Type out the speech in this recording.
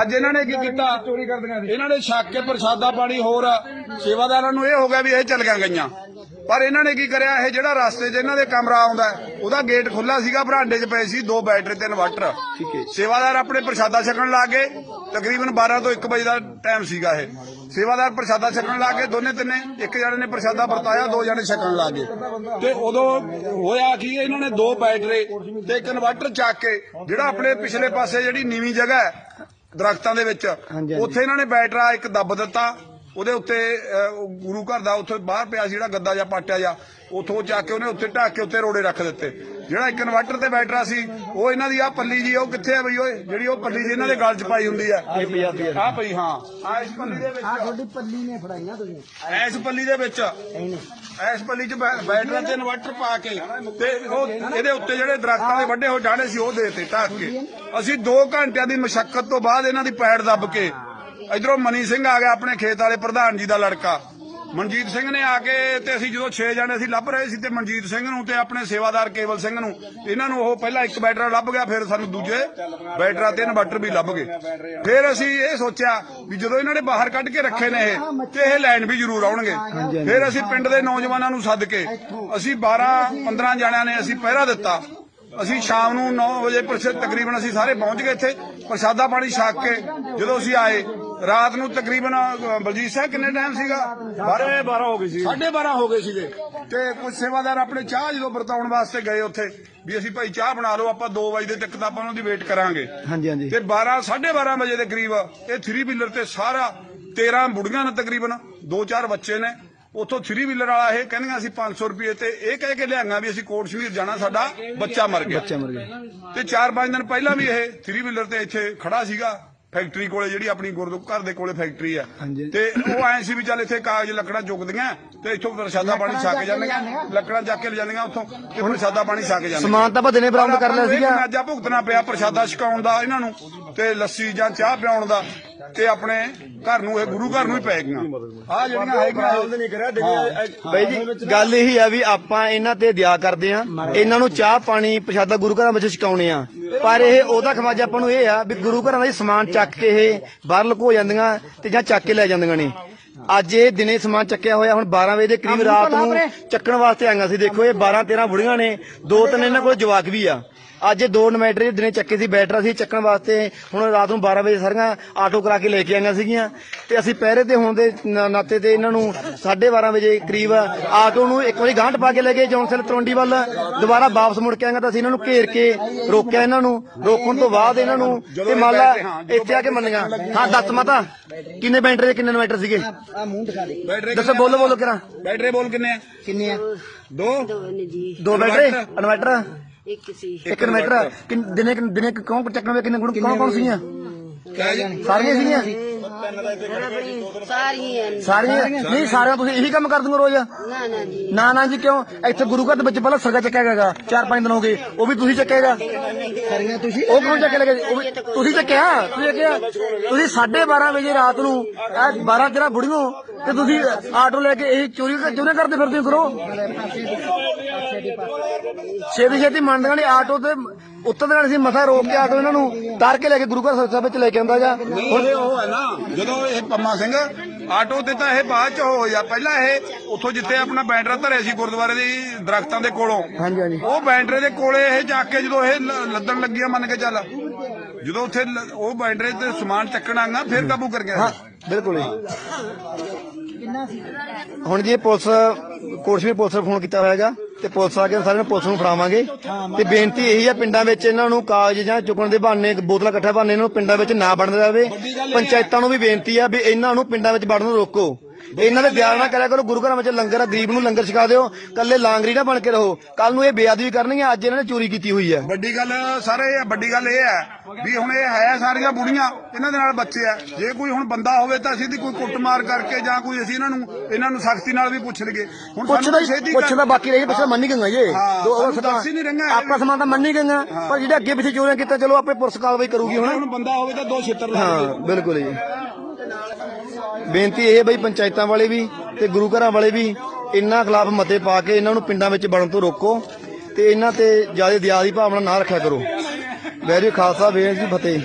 ਅੱਜ ਇਹਨਾਂ ਨੇ ਕੀ ਕੀਤਾ? ਚੋਰੀ ਕਰਦੀਆਂ ਸੀ। ਇਹਨਾਂ ਨੇ ਛੱਕ ਕੇ ਪ੍ਰਸ਼ਾਦਾ ਪਾਣੀ ਹੋਰ ਸੇਵਾਦਾਰਾਂ ਨੂੰ ਇਹ ਹੋ ਗਿਆ ਵੀ ਇਹ ਚੱਲ ਗਈਆਂ। ਪਰ ਇਹਨਾਂ ਨੇ ਕੀ ਕਰਿਆ? ਇਹ ਜਿਹੜਾ ਰਸਤੇ 'ਚ ਇਹਨਾਂ ਦੇ ਕਮਰਾ ਆਉਂਦਾ ਉਹਦਾ ਗੇਟ ਖੁੱਲਾ ਸੀਗਾ ਬਰਾਂਡੇ 'ਚ ਪਏ ਸੀ ਦੋ ਬੈਟਰੀ ਤੇ ਇਨਵਰਟਰ ਠੀਕ ਹੈ। ਸੇਵਾਦਾਰ ਆਪਣੇ ਪ੍ਰਸ਼ਾਦਾ ਛਕਣ ਲੱਗ ਗਏ। ਤਕਰੀਬਨ 12 ਤੋਂ 1 ਵਜੇ ਦਾ ਟਾਈਮ ਸੀਗਾ ਇਹ। ਸੇਵਾਦਾਰ ਪ੍ਰਸ਼ਾਦਾ ਛਕਣ ਲੱਗ ਗਏ ਦੋਨੇ ਤਿੰਨੇ ਇੱਕ ਜਣੇ ਨੇ ਪ੍ਰਸ਼ਾਦਾ ਵਰਤਾਇਆ ਦੋ ਜਣੇ ਛਕਣ ਲੱਗ ਗਏ। ਤੇ ਉਦੋਂ ਹੋਇਆ ਕੀ ਇਹਨਾਂ ਨੇ ਦੋ ਬੈਟਰੀ ਤੇ ਇੱਕ ਇਨਵਰਟਰ ਚੱਕ ਕੇ ਜਿਹੜਾ ਆਪਣੇ ਪਿਛਲੇ ਪਾਸੇ ਜਿਹੜੀ ਨੀਵੀਂ ਜਗ੍ਹਾ ਹੈ ਦਰਖਤਾਂ ਦੇ ਵਿੱਚ। ਹਾਂਜੀ। ਉੱਥੇ ਇਹਨਾਂ ਨੇ ਬੈਟਰਾ ਇੱਕ ਦੱਬ ਦਿੱਤਾ। ਉਹਦੇ ਉੱਤੇ ਅਹ, ਉਹ ਗੁਰੂ ਘਰ ਦਾ ਉੱਥੇ ਬਾਹਰ ਪਿਆ ਸੀ ਜਿਹੜਾ ਗੱਦਾ ਜਾਂ ਪਾਟਿਆ ਜਾਂ ਉੱਥੋਂ ਚੱਕ ਕੇ ਉਹਨੇ ਉੱਤੇ ਢੱਕ ਕੇ ਉੱਤੇ ਰੋੜੇ ਰੱਖ ਦਿੱਤੇ। ਜਿਹੜਾ ਇੱਕ ਇਨਵਰਟਰ ਤੇ ਬੈਟਰਾ ਸੀ ਉਹ ਇਹਨਾਂ ਦੀ ਆ ਪੱਲੀ ਜੀ ਉਹ ਕਿੱਥੇ ਹੈ ਬਈ ਓਏ? ਜਿਹੜੀ ਉਹ ਪੱਲੀ ਜੀ ਇਹਨਾਂ ਦੇ ਗਲ 'ਚ ਪਾਈ ਹੁੰਦੀ ਹੈ ਆ ਪਈ ਹਾਂ। ਆ ਇਸ ਪੱਲੀ ਦੇ ਵਿੱਚ ਤੁਹਾਡੀ ਪੱਲੀ ਨੇ ਫੜਾਈਆਂ ਤੁਸੀਂ। ਇਸ ਪੱਲੀ ਦੇ ਵਿੱਚ। ਇਸ ਪੱਲੀ 'ਚ ਬੈਟਰਾ ਤੇ ਇਨਵਰਟਰ ਪਾ ਕੇ। ਤੇ ਉਹ ਇਹਦੇ ਉੱਤੇ ਜਿਹੜੇ ਦਰਖਤਾਂ ਦੇ ਵੱਡੇ ਹੋ ਜਾਣੇ ਸੀ ਉਹ ਦੇਤੇ ਢੱਕ ਕੇ। ਅਸੀਂ 2 ਘੰਟਿਆਂ ਦੀ ਮਸ਼ੱਕਤ ਤੋਂ ਬਾਅਦ ਇਹਨਾਂ ਦੀ ਪੈੜ ਦੱਬ ਕੇ ਇਧਰੋਂ ਮਨੀ ਸਿੰਘ ਆ ਗਿਆ ਆਪਣੇ ਖੇਤ ਵਾਲੇ ਪ੍ਰਧਾਨ ਜੀ ਦਾ ਲੜਕਾ। ਮਨਜੀਤ ਸਿੰਘ ਨੇ ਆ ਕੇ ਤੇ ਅਸੀਂ ਜਦੋਂ 6 ਜਣੇ ਅਸੀਂ ਲੱਭ ਰਹੇ ਸੀ ਤੇ ਮਨਜੀਤ ਸਿੰਘ ਨੂੰ ਤੇ ਆਪਣੇ ਸੇਵਾਦਾਰ ਕੇਵਲ ਸਿੰਘ ਨੂੰ, ਇਹਨਾਂ ਨੂੰ ਉਹ ਪਹਿਲਾਂ ਇੱਕ ਬੈਟਰਾ ਲੱਭ ਗਿਆ, ਫਿਰ ਸਾਨੂੰ ਦੂਜੇ ਬੈਟਰਾ ਤੇ ਇਨਵਰਟਰ ਵੀ ਲੱਭ ਗਏ। ਫਿਰ ਅਸੀਂ ਇਹ ਸੋਚਿਆ ਵੀ ਜਦੋਂ ਇਹਨਾਂ ਨੇ ਬਾਹਰ ਕੱਢ ਕੇ ਰੱਖੇ ਨੇ ਇਹ, ਤੇ ਇਹ ਲੈਣ ਵੀ ਜ਼ਰੂਰ ਆਉਣਗੇ। ਫਿਰ ਅਸੀਂ ਪਿੰਡ ਦੇ ਨੌਜਵਾਨਾਂ ਨੂੰ ਸੱਦ ਕੇ ਅਸੀਂ 12 15 ਜਣਿਆਂ ਨੇ ਅਸੀਂ ਪਹਿਰਾ ਦਿੱਤਾ। ਅਸੀਂ ਸ਼ਾਮ ਨੂੰ 9 ਵਜੇ ਤਕਰੀਬਨ ਅਸੀਂ ਸਾਰੇ ਪਹੁੰਚ ਗਏ ਇੱਥੇ, ਪ੍ਰਸ਼ਾਦਾ ਪਾਣੀ ਛਕ ਕੇ ਜਦੋਂ ਅਸੀਂ ਆਏ ਰਾਤ ਨੂੰ ਤਕਰੀਬਨ ਅ, ਬਲਜੀਤ ਸਿੰਘ ਕਿੰਨੇ ਟਾਈਮ ਸੀਗਾ? 12 12 ਹੋ ਗਏ ਸੀ। 12:30 ਹੋ ਗਏ ਸੀਗੇ। ਤੇ ਕੁਝ ਸੇਵਾਦਾਰ ਆਪਣੇ ਚਾਹ ਜਦੋਂ ਵਰਤਾਉਣ ਵਾਸਤੇ ਗਏ ਉੱਥੇ ਵੀ ਅਸੀਂ ਭਾਈ ਚਾਹ ਬਣਾ ਲਓ ਆਪਾਂ 2 ਵਜੇ ਤੱਕ ਤਾਂ ਆਪਾਂ ਉਹਨਾਂ ਦੀ ਵੇਟ ਕਰਾਂਗੇ। ਹਾਂਜੀ ਹਾਂਜੀ। ਤੇ 12 12:30 ਵਜੇ ਦੇ ਕਰੀਬ ਇਹ 3 ਵੀਲਰ ਤੇ ਸਾਰਾ 13 ਬੁੜੀਆਂ ਨੇ ਤਕਰੀਬਨ 2-4 ਬੱਚੇ ਨੇ। ਉਥੋਂ 3 ਵੀਲਰ ਵਾਲਾ ਇਹ ਕਹਿੰਦੀਆਂ ਅਸੀਂ 500 ਰੁਪਏ ਤੇ ਇਹ ਕਹਿ ਕੇ ਲਿਆਂਗਾ ਵੀ ਅਸੀਂ ਕੋਟ ਸ਼ਮੀਰ ਜਾਣਾ ਸਾਡਾ ਬੱਚਾ ਮਰ ਗਿਆ। ਬੱਚਾ ਮਰ ਗਿਆ। ਤੇ 4-5 ਦਿਨ ਪਹਿਲਾਂ ਵੀ ਇਹ 3 ਵੀਲਰ ਤੇ ਇੱਥੇ ਖੜਾ ਸੀਗਾ। ਫੈਕਟਰੀ ਕੋਲੇ ਜਿਹੜੀ ਆਪਣੀ ਗੁਰਦੁਆਰਾ ਘਰ ਦੇ ਕੋਲੇ ਫੈਕਟਰੀ ਆ। ਹਾਂਜੀ। ਤੇ ਉਹ ਐ ਸੀ ਵੀ ਚੱਲ ਇੱਥੇ ਕਾਗਜ਼ ਲੱਕੜਾਂ ਚੁੱਕਦੀਆਂ ਤੇ ਇੱਥੋਂ ਪ੍ਰਸ਼ਾਦਾ ਪਾਣੀ ਛਕ ਜਾਂਦੀਆਂ ਲੱਕੜਾਂ ਚੱਕ ਕੇ ਲੈ ਜਾਂਦੀਆਂ ਉੱਥੋਂ ਤੇ ਪ੍ਰਸ਼ਾਦਾ ਪਾਣੀ ਛਕ ਜਾਂਦੀਆਂ। ਸਮਾਨ ਤਾਂ ਭੱਦੇ ਨੇ ਬਰਾਮਦ ਕਰ ਲਿਆ ਸੀਗਾ। ਅੱਜ ਭੁਗਤਣਾ ਪਿਆ ਪ੍ਰਸ਼ਾਦਾ ਛਕਾਉਣ ਦਾ ਇਹਨਾਂ ਨੂੰ ਤੇ ਲੱਸੀ ਜਾਂ ਚਾਹ ਪਿਆਉਣ ਦਾ ਤੇ ਆਪਣੇ ਘਰ ਨੂੰ ਇਹ ਗੁਰੂ ਘਰ ਨੂੰ ਹੀ ਪੈ ਗਈਆਂ। ਆ ਜਿਹੜੀਆਂ ਹੈਗੀਆਂ ਬਈ ਜੀ ਗੱਲ ਇਹੀ ਆ ਵੀ ਆਪਾਂ ਇਹਨਾਂ ਤੇ ਦਇਆ ਕਰਦੇ ਆ ਇਹਨਾਂ ਨੂੰ ਚਾਹ ਪਾਣੀ ਪ੍ਰਸ਼ਾਦਾ ਗੁਰੂ ਘਰਾਂ ਵਿੱਚ ਛਕਾਉਣੇ ਆ। ਪਰ ਇਹ ਉਹਦਾ ਖਵਾਜਾ ਆਪਾਂ ਨੂੰ ਇਹ ਆ ਵੀ ਗੁਰੂ ਘਰਾਂ ਦਾ ਹੀ ਸਮਾਨ ਚੱਕ ਕੇ ਇਹ ਬਾਹਰ ਲੁਕੋ ਜਾਂਦੀਆਂ ਤੇ ਜਾਂ ਚੱਕ ਕੇ ਲੈ ਜਾਂਦੀਆਂ ਨੇ। ਅੱਜ ਇਹ ਦਿਨੇ ਸਮਾਨ ਚੱਕਿਆ ਹੋਇਆ ਹੁਣ 12 ਵਜੇ ਦੇ ਕਰੀਬ ਰਾਤ ਨੂੰ ਚੱਕਣ ਵਾਸਤੇ ਆਈਆਂ ਸੀ ਦੇਖੋ ਇਹ 12 13 ਬੁੜੀਆਂ ਨੇ ਦੋ ਤਿੰਨ ਇਹਨਾਂ ਕੋਲ ਜਵਾਕ ਵੀ ਆ। ਅੱਜ ਇਹ ਦੋ ਇਨਵੈਟਰ ਦਿਨੇ ਚੱਕੇ ਸੀ ਬੈਟਰਾ ਸੀ ਚੱਕਣ ਵਾਸਤੇ। ਹੁਣ ਰਾਤ ਨੂੰ 12 ਵਜੇ ਸਾਰੀਆਂ ਆਟੋ ਕਰਾ ਕੇ ਲੈ ਕੇ ਆਈਆਂ ਸੀਗੀਆਂ। ਤੇ ਅਸੀਂ ਪਹਿਰੇ ਤੇ ਹੋਣ ਦੇ ਨ- ਨਾਤੇ ਤੇ ਇਹਨਾਂ ਨੂੰ 12:30 ਵਜੇ ਕਰੀਬ ਆਟੋ ਨੂੰ ਇੱਕ ਵਾਰੀ ਗਾਂਢ ਪਾ ਕੇ ਲੈ ਗਏ ਜੌਨਸਨ ਤਲਵੰਡੀ ਵੱਲ। ਦੁਬਾਰਾ ਵਾਪਸ ਮੁੜ ਕੇ ਆਂਗਾ ਤਾਂ ਅਸੀਂ ਇਹਨਾਂ ਨੂੰ ਘੇਰ ਕੇ ਰੋਕਿਆ ਇਹਨਾਂ ਨੂੰ। ਰੋਕਣ ਤੋਂ ਬਾਅਦ ਇਹਨਾਂ ਨੂੰ ਤੇ ਮੰਨ ਲਾ ਇੱਥੇ ਆ ਕੇ ਮੰਨੀਆਂ। ਹਾਂ ਦੱਸ ਮਾਤਾ। ਕਿੰਨੇ ਬੈਟਰੀ ਦੇ ਕਿੰਨੇ ਇਨਵੈਟਰ ਸੀਗੇ? ਆ ਮੂੰਹ ਦਿਖਾ ਦੇ। ਬੈਟਰੀ ਦੱਸੋ ਬੋਲੋ ਬੋਲੋ ਕਿਰਾ ਬੈਟਰੀ ਬੋਲ ਕਿੰਨੇ ਆ? ਕਿੰਨੇ ਆ? ਦੋ। ਨੇ ਜੀ। ਦੋ ਬੈਟਰੀ ਇਨਵੈਟਰ ਇੱਕ ਸੀ। ਇੱਕ ਇਨਵੈਟਰ ਕਿੰਨ- ਦਿਨੇ ਦਿਨੇ ਕੌਣ ਚੱਕਣ ਵੇ ਕਿੰਨੇ ਗੁਣ ਕੌਣ ਕੌਣ ਸੀਗੀਆਂ? ਸਾਰੀਆਂ ਸੀਗੀਆਂ? ਸਾਰੀਆਂ ਸਾਰੀਆਂ? ਨਹੀਂ ਸਾਰਿਆਂ। ਤੁਸੀਂ ਇਹੀ ਕੰਮ ਕਰ ਦੂੰਗੇ ਰੋਜ਼? ਨਾ ਨਾ ਜੀ। ਨਾ ਨਾ ਜੀ ਕਿਉਂ? ਇੱਥੇ ਗੁਰੂ ਘਰ ਦੇ ਵਿੱਚ ਪਹਿਲਾਂ ਸਰਗਾ ਚੱਕਿਆ ਹੈਗਾ ਚਾਰ ਪੰਜ ਦਿਨ ਹੋ ਗਏ ਉਹ ਵੀ ਤੁਸੀਂ ਚੱਕੇਗਾ ਸਾਰੀਆਂ ਤੁਸੀਂ? ਉਹ ਕੌਣ ਚੱਕ ਲਗੇ ਉਹ ਵੀ ਤੁਸੀਂ ਚੱਕਿਆ? ਤੁਸੀਂ ਚੱਕਿਆ? ਤੁਸੀਂ 12:30 ਵਜੇ ਰਾਤ ਨੂੰ ਇਹ 12 13 ਬੁੜੀਆਂ ਤੇ ਤੁਸੀਂ ਆਟੋ ਲੈ ਕੇ ਇਹ ਚੋਰੀ ਚੋਰੀ ਕਰਦੇ ਫਿਰਦੇ ਹੋ ਕਰੋ? ਛੇਤੀ ਛੇਤੀ ਮੰਨਦੇ ਨੇ ਆਟੋ ਤੇ ਉੱਤਰ ਸੀ ਮਸਾ ਰੋਕ ਕੇ ਆਟੋ ਇਹਨਾਂ ਨੂੰ ਤਾਰ ਕੇ ਲੈ ਕੇ ਗੁਰੂ ਘਰ ਸਾਹਿਬ ਵਿੱਚ ਲੈ ਕੇ ਆਉਂਦਾ ਜਾ ਹੁਣ ਉਹ ਹੈ ਨਾ ਜਦੋਂ ਇਹ ਪੰਮਾ ਸਿੰਘ ਆਟੋ ਤੇ ਤਾਂ ਇਹ ਬਾਅਦ ਚ ਹੋਇਆ। ਪਹਿਲਾਂ ਇਹ ਉੱਥੋਂ ਜਿੱਥੇ ਆਪਣਾ ਬੈਂਡਰਾ ਧਰਿਆ ਸੀ ਗੁਰਦੁਆਰੇ ਦੀ ਦਰਖਤਾਂ ਦੇ ਕੋਲੋਂ ਹਾਂਜੀ ਹਾਂਜੀ। ਉਹ ਬੈਂਡਰੇ ਦੇ ਕੋਲੇ ਇਹ ਜਾ ਕੇ ਜਦੋਂ ਇਹ ਲੱਦਣ ਲੱਗੀਆਂ ਮੰਨ ਕੇ ਚੱਲ। ਜਦੋਂ ਉੱਥੇ ਲ- ਉਹ ਬੈਂਡਰੇ ਤੇ ਸਮਾਨ ਚੱਕਣਾਗਾ ਫਿਰ ਕਾਬੂ ਕਰ ਗਿਆ ਬਿਲਕੁਲ ਜੀ। ਹੁਣ ਜੀ ਪੁਲਿਸ ਕੋਟਸ਼ਮੀਰ ਪੁਲਿਸ ਨੂੰ ਫੋਨ ਕੀਤਾ ਹੋਇਆਗਾ, ਤੇ ਪੁਲਿਸ ਆ ਕੇ ਸਾਰਿਆਂ ਨੂੰ ਪੁਲਿਸ ਨੂੰ ਫੜਾਵਾਂਗੇ। ਤੇ ਬੇਨਤੀ ਇਹੀ ਆ, ਪਿੰਡਾਂ ਵਿੱਚ ਇਹਨਾਂ ਨੂੰ ਕਾਗਜ਼ ਜਾਂ ਚੁੱਕਣ ਦੇ ਬਹਾਨੇ, ਬੋਤਲਾਂ ਇਕੱਠਾ ਬਹਾਨੇ ਇਹਨਾਂ ਨੂੰ ਪਿੰਡਾਂ ਵਿੱਚ ਨਾ ਵੜਨ ਜਾਵੇ। ਪੰਚਾਇਤਾਂ ਨੂੰ ਵੀ ਬੇਨਤੀ ਆ ਵੀ ਇਹਨਾਂ ਨੂੰ ਪਿੰਡਾਂ ਵਿੱਚ ਵੜਨ ਨੂੰ ਰੋਕੋ। ਇਹਨਾਂ ਦੇ ਦਿਆਲ ਨਾ ਕਰਿਆ ਕਰੋ ਗੁਰੂ ਘਰਾਂ ਵਿੱਚ ਲੰਗਰ ਆ ਗਰੀਬ ਨੂੰ ਲੰਗਰ ਛਕਾ ਦਿਓ ਕੱਲੇ ਲਾਂਗਰੀ ਨਾ ਬਣ ਕੇ ਰਹੋ। ਕੱਲ ਨੂੰ ਇਹ ਬੇਅਦਬੀ ਕਰਨਗੇ ਅੱਜ ਇਹਨਾਂ ਨੇ ਚੋਰੀ ਕੀਤੀ ਹੋਈ ਹੈ। ਵੱਡੀ ਗੱਲ ਸਾਰੇ ਇਹ ਵੱਡੀ ਗੱਲ ਇਹ ਹੈ ਵੀ ਹੁਣ ਇਹ ਹੈ ਸਾਰੀਆਂ ਬੁੜੀਆਂ ਇਹਨਾਂ ਦੇ ਨਾਲ ਬੱਚੇ ਆ। ਜੇ ਕੋਈ ਹੁਣ ਬੰਦਾ ਹੋਵੇ ਤਾਂ ਅਸੀਂ ਦੀ ਕੋਈ ਕੁੱਟਮਾਰ ਕਰਕੇ ਜਾਂ ਕੋਈ ਅਸੀਂ ਇਹਨਾਂ ਨੂੰ ਇਹਨਾਂ ਨੂੰ ਸਖਤੀ ਨਾਲ ਵੀ ਪੁੱਛ ਲਈਏ। ਹੁਣ ਪੁੱਛਦਾ ਪੁੱਛਦਾ ਬਾਕੀ ਰਹੀ ਪਿੱਛੇ ਮੰਨੀ ਜੇ ਹਾਂ, ਜੋ ਉਹ ਸਾਨੂੰ ਸਦਾ ਹੀ। ਆਪਣਾ ਸਮਾਨ ਤਾਂ ਮੰਨੀ ਗਈਆਂ। ਪਰ ਜਿਹੜੇ ਅੱਗੇ ਪਿੱਛੇ ਚੋਰੀਆਂ ਕੀਤਾ ਚਲੋ ਆਪੇ ਪੁਲਿਸ ਕਾਰਵਾਈ ਕਰੂਗੀ ਹੁਣ ਹੁਣ। ਬੰਦਾ ਹੋਵੇ ਤਾਂ ਦੋ ਛਿੱਤਰ ਲਾ ਹਾਂ ਬਿਲਕੁਲ ਜੀ। ਬੇਨਤੀ ਇਹ ਬਈ ਪੰਚਾਇਤਾਂ ਵਾਲੇ ਵੀ ਤੇ ਗੁਰੂ ਘਰਾਂ ਵਾਲੇ ਵੀ ਇਹਨਾਂ ਖਿਲਾਫ ਮਤੇ ਪਾ ਕੇ ਇਹਨਾਂ ਨੂੰ ਪਿੰਡਾਂ ਵਿੱਚ ਵੜਨ ਤੋਂ ਰੋਕੋ ਤੇ ਇਹਨਾਂ ਤੇ ਜ਼ਿਆਦਾ ਦਿਆ ਦੀ ਭਾਵਨਾ ਨਾ ਰੱਖਿਆ ਕਰੋ। ਵੈਰੀ ਖਾਲਸਾ ਵੇਸ ਦੀ ਫਤਿਹ।